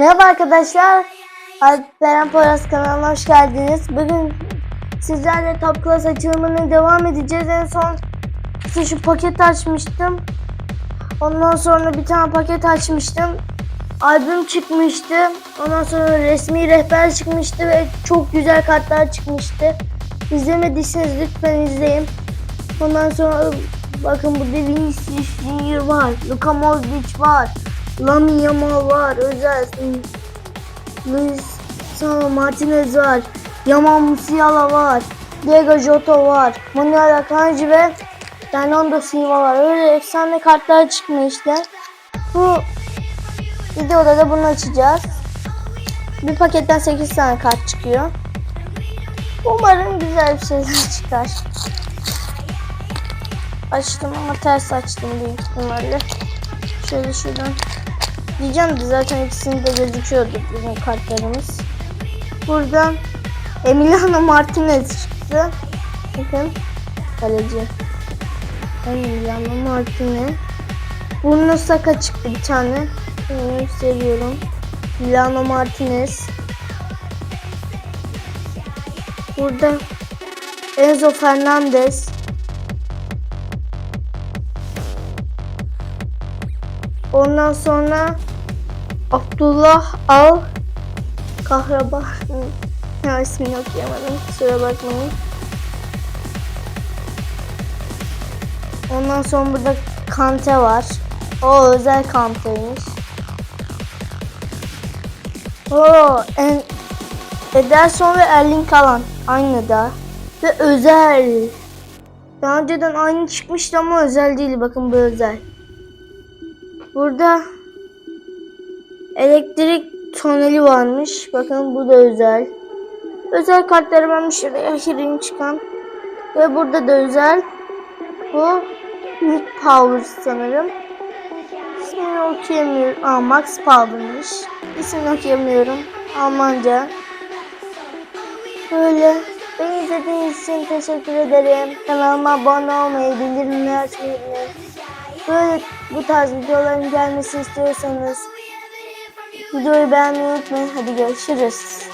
Merhaba arkadaşlar. Alperen Poyraz kanalına hoş geldiniz. Bugün sizlerle Top Class açılımına devam edeceğiz. En son size şu paket açmıştım. Ondan sonra bir tane paket açmıştım. Albüm çıkmıştı. Ondan sonra resmi rehber çıkmıştı ve çok güzel kartlar çıkmıştı. İzlemediyseniz lütfen izleyin. Ondan sonra bakın burada Vinicius Junior var. Luka Modric var. Lamine Yamal var. Özel. Luis Sano Martinez var. Yaman Musiala var. Diego Jota var. Manuel Akanji ve Fernando Silva var. Öyle efsane kartlar çıkmıştı. Bu videoda da bunu açacağız. Bir paketten 8 tane kart çıkıyor. Umarım güzel bir şeyler çıkar. Açtım ama ters açtım büyük ihtimalle. Şöyle şuradan. Diyeceğim de zaten ikisinde gözüküyordu bizim kartlarımız. Buradan Emiliano Martinez çıktı. Bakın. Kaleci. Emiliano Martinez. Bruno Saka çıktı bir tane. Bunu seviyorum. Milano Martinez. Burada Enzo Fernandez. Ondan sonra Abdullah Al Kahraba ya ismini okuyamadım kusura bakmayın. Ondan sonra burada Kante var. O özel Kante'ymiş. O en Ederson ve Erling Haaland aynı da. Ve özel. Daha önceden aynı çıkmıştı ama özel değil. Bakın bu özel. Burada elektrik toneli varmış. Bakın bu da özel. Özel kartları ben şuraya şirin çıkan. Ve burada da özel. Bu Nick Power sanırım. İsmini okuyamıyorum. Aa Max Power'mış. İsmini okuyamıyorum. Almanca. Böyle. Beni izlediğiniz için teşekkür ederim. Kanalıma abone olmayı, bildirimleri açmayı. Böyle bu tarz videoların gelmesini istiyorsanız videoyu beğenmeyi unutmayın. Hadi görüşürüz.